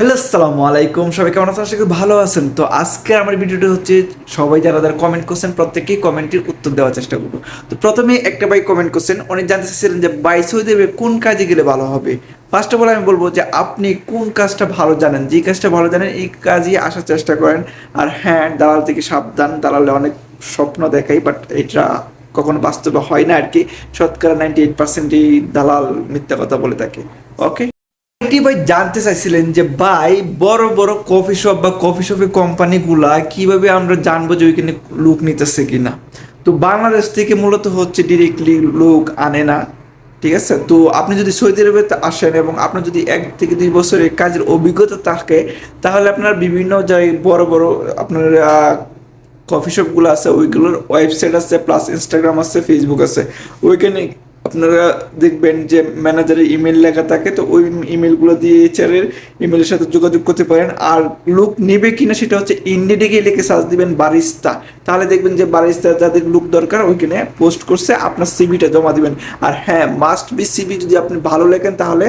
Hello, আসসালামু আলাইকুম। সবাই কেমন আছেন? আশা করি ভালো আছেন। তো আজকে আমার ভিডিওটা হচ্ছে, সবাই যারা যারা কমেন্ট করছেন প্রত্যেকেই কমেন্টের উত্তর দেওয়ার চেষ্টা করব। তো প্রথমে একটা ভাই কমেন্ট করছেন, উনি জানতে চাইছিলেন যে বাই সৌদি আরবে কোন কাজে গেলে ভালো হবে? ফার্স্ট অফ অল আমি বলব যে আপনি কোন কাজটা ভালো জানেন? যে কাজটা ভালো জানেন, এই কাজই আসার চেষ্টা করেন। আর হ্যাঁ দালাল থেকে সাবধান। দালালে অনেক স্বপ্ন দেখাই বাট এটা কখনো বাস্তবে হয় না আর কি। শতকরা নাইনটি এইট পার্সেন্টই দালাল মিথ্যা কথা বলে থাকে। ওকে একটি ভাই জানতে চাইছিলেন যে, ভাই, বড় বড় কফি শপ বা কফি শপের কোম্পানিগুলা কীভাবে আমরা জানব যে ওইখানে লোক নিতেছে কিনা? তো বাংলাদেশ থেকে মূলত হচ্ছে ডিরেক্টলি লোক আনে না, ঠিক আছে? তো আপনি যদি সৌদি আরবে আসেন এবং আপনার যদি এক থেকে দুই বছরের কাজের অভিজ্ঞতা থাকে, তাহলে আপনার বিভিন্ন জায়গায় বড় বড় আপনার কফি শপগুলো আছে, ওইগুলোর ওয়েবসাইট আছে প্লাস ইনস্টাগ্রাম আছে ফেসবুক আছে। ওইখানে আপনারা দেখবেন যে ম্যানেজারের ইমেল লেখা থাকে, তো ওই ইমেলগুলো দিয়ে এইচআরের ইমেলের সাথে যোগাযোগ করতে পারেন। আর লোক নেবে কিনা সেটা হচ্ছে ইন্ডিডে গিয়ে লিখে সার্চ দিবেন বারিস্তা তাহলে দেখবেন যে বারিস্তা যাদের লুক দরকার, ওইখানে পোস্ট করছে, আপনার সিভিটা জমা দিবেন। আর হ্যাঁ মাস্ট বি সিবি যদি আপনি ভালো লেখেন, তাহলে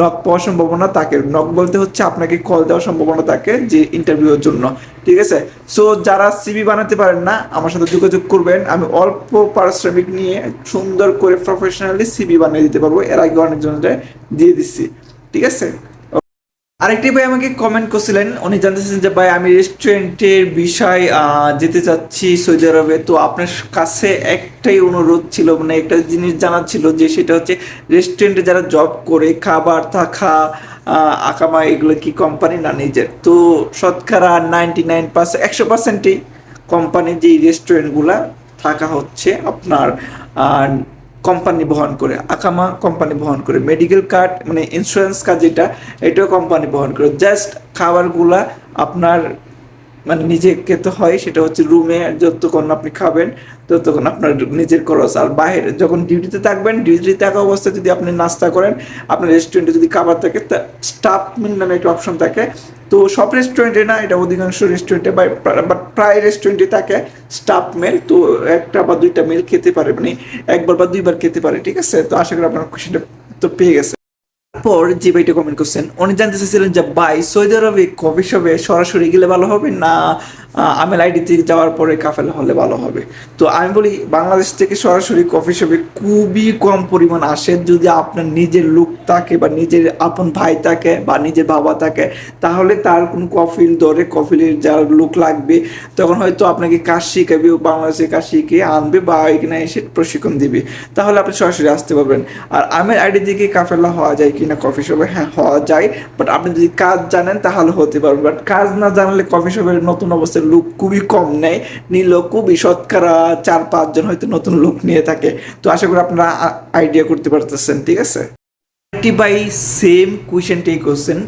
নক পাওয়ার সম্ভাবনা থাকে নক বলতে হচ্ছে আপনাকে কল দেওয়ার সম্ভাবনা থাকে যে ইন্টারভিউর জন্য, ঠিক আছে? সো যারা সিবি বানাতে পারেন না, আমার সাথে যোগাযোগ করবেন। আমি অল্প পারিশ্রমিক নিয়ে সুন্দর করে প্রফেশনালি সিবি বানিয়ে দিতে পারব। এর আগে অনেকজন দিয়ে দিচ্ছি ঠিক আছে? আরেকটি ভাই আমাকে কমেন্ট করছিলেন, উনি জানতে চাইছেন যে, ভাই, আমি রেস্টুরেন্টের বিষয় যেতে চাচ্ছি সৌদি আরবে। তো আপনার কাছে একটাই অনুরোধ ছিল মানে একটা জিনিস জানার ছিল যে, সেটা হচ্ছে রেস্টুরেন্টে যারা জব করে, খাবার থাকা আকামা, এগুলো কি কোম্পানি না নিজের? তো শতকরা নাইনটি নাইন পার্সেন্ট একশো পার্সেন্টই কোম্পানির যেই রেস্টুরেন্টগুলা থাকা হচ্ছে আপনার কোম্পানি বহন করে, আকামা কোম্পানি বহন করে মেডিকেল কার্ড মানে ইন্স্যুরেন্স কার্ড যেটা, এটাও কোম্পানি বহন করে। জাস্ট খাবারগুলা আপনার মানে নিজে খেতে হয়, সেটা হচ্ছে রুমে যতক্ষণ আপনি খাবেন, ততক্ষণ আপনার নিজের খরচ। আর বাইরে যখন ডিউটিতে থাকবেন ডিউটিতে থাকা অবস্থায় যদি আপনি নাস্তা করেন, আপনার রেস্টুরেন্টে যদি খাবার থাকে, তা স্টাফ মিল নামে একটা অপশন থাকে। তো সব রেস্টুরেন্টে না, এটা অধিকাংশ রেস্টুরেন্টে বাট প্রায় রেস্টুরেন্টে থাকে স্টাফ মেল তো একটা বা দুইটা মিল খেতে পারে মানে একবার বা দুইবার খেতে পারে, ঠিক আছে? তো আশা করি আপনার কোশ্চেনটা তো পেয়ে গেছে তারপর যে ভাইটা কমেন্ট করছেন, উনি জানতে চাইছিলেন যে, ভাই, সৌদি আরবে কফি শপে সরাসরি গেলে ভালো হবে না? আমেল আইডিতে যাওয়ার পরে কাফেলা হলে ভালো হবে। তো আমি বলি, বাংলাদেশ থেকে সরাসরি কফি শপে খুবই কম পরিমাণ আসে। যদি আপনার নিজের লোক থাকে বা নিজের আপন ভাই থাকে বা নিজের বাবা থাকে, তাহলে তার কোনো কফিল ধরে কফিলের যার লোক লাগবে, তখন হয়তো আপনাকে কাজ শিখাবে বাংলাদেশে কাজ শিখে আনবে বা এখানে এসে প্রশিক্ষণ দিবে। তাহলে আপনি সরাসরি আসতে পারবেন। আর আমের আইডি থেকে কাফেলা হওয়া যায় কিনা কফি শপে হ্যাঁ হওয়া যায়। বাট আপনি যদি কাজ জানেন, তাহলে হতে পারবেন। বাট কাজ না জানলে কফি শপের নতুন অবস্থায় লোক খুবই কম নেয়। নিল খুবই শতকরা চার পাঁচজন হয়তো নতুন লোক নিয়ে থাকে। তো আশা করি আপনারা আইডিয়া করতে পারতেছেন, ঠিক আছে? একটি ভাই সেম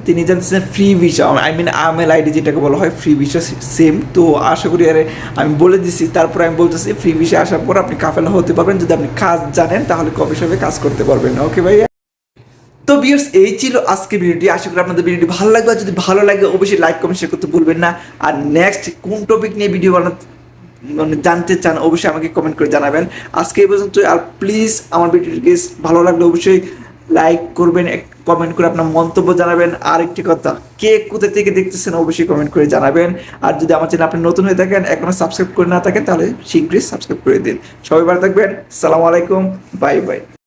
তিনি জানতেছেন ফ্রি ভিসা আই মিন আমেল আইডি যেটাকে বলা হয় ফ্রি ভিসা সেম তো আশা করি আরে, আমি বলে দিছি, তারপর আমি বলতেছি ফ্রি ভিসা আসার পর আপনি কাফেলা হতে পারবেন। যদি আপনি কাজ জানেন, তাহলে কফি শপে কাজ করতে পারবেন। ওকে ভাইয়া? তো বিয়ার্স এই ছিল আজকে ভিডিওটি। আশা করি আপনাদের ভিডিওটি ভালো লাগবে। আর যদি ভালো লাগে, অবশ্যই লাইক কমেন্ট শেয়ার করতে ভুলবেন না। আর নেক্সট কোন টপিক নিয়ে ভিডিও বানাতে মানে জানতে চান, অবশ্যই আমাকে কমেন্ট করে জানাবেন। আজকে এই পর্যন্ত আর প্লিজ আমার ভিডিওটিকে ভালো লাগলে অবশ্যই লাইক করবেন কমেন্ট করে আপনার মন্তব্য জানাবেন। আর একটি কথা, কে কোথা থেকে দেখতেছেন, অবশ্যই কমেন্ট করে জানাবেন। আর যদি আমার চ্যানেল আপনি নতুন হয়ে থাকেন, এখনও সাবস্ক্রাইব করে না থাকেন, তাহলে শীঘ্রই সাবস্ক্রাইব করে দিন। সবাই ভালো থাকবেন। সালাম আলাইকুম। Bye bye.